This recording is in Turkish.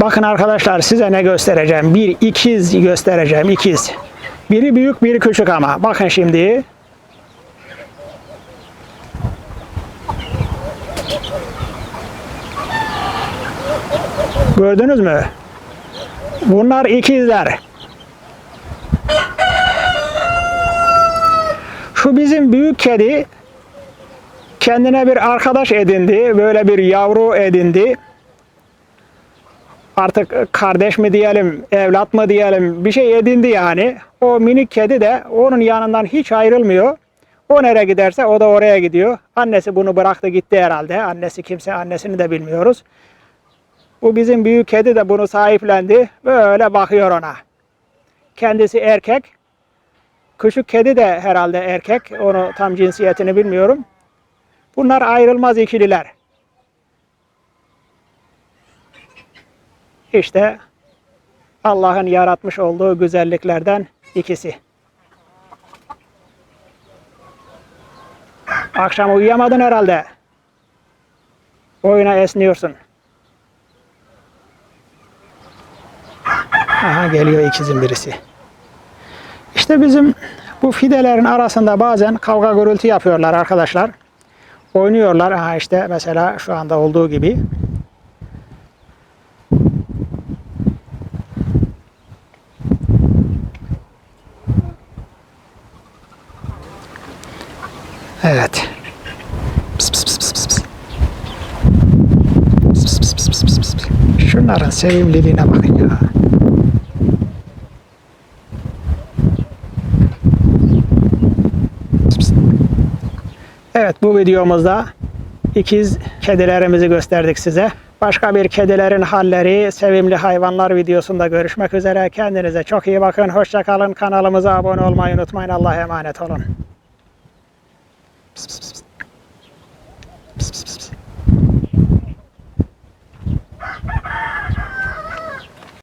Bakın arkadaşlar size ne göstereceğim. Bir ikiz göstereceğim. ikiz. Biri büyük biri küçük ama. Bakın şimdi. Gördünüz mü? Bunlar ikizler. Şu bizim büyük kedi kendine bir arkadaş edindi. Böyle bir yavru edindi. Artık kardeş mi diyelim, evlat mı diyelim bir şey edindi yani. O minik kedi de onun yanından hiç ayrılmıyor. O nereye giderse o da oraya gidiyor. Annesi bunu bıraktı gitti herhalde. Annesi kimse annesini de bilmiyoruz. Bu bizim büyük kedi de bunu sahiplendi. Böyle bakıyor ona. Kendisi erkek. Küçük kedi de herhalde erkek. Onu tam cinsiyetini bilmiyorum. Bunlar ayrılmaz ikililer. İşte Allah'ın yaratmış olduğu güzelliklerden ikisi. Akşam uyuyamadın herhalde. Boyuna esniyorsun. Aha geliyor ikizin birisi. İşte bizim bu fidelerin arasında bazen kavga gürültü yapıyorlar arkadaşlar. Oynuyorlar. Aha işte mesela şu anda olduğu gibi. Evet. Pıs pıs pıs pıs pıs. Şunların sevimliliğine bakın ya. Evet bu videomuzda ikiz kedilerimizi gösterdik size. Başka bir kedilerin halleri, sevimli hayvanlar videosunda görüşmek üzere. Kendinize çok iyi bakın. Hoşça kalın. Kanalımıza abone olmayı unutmayın. Allah'a emanet olun.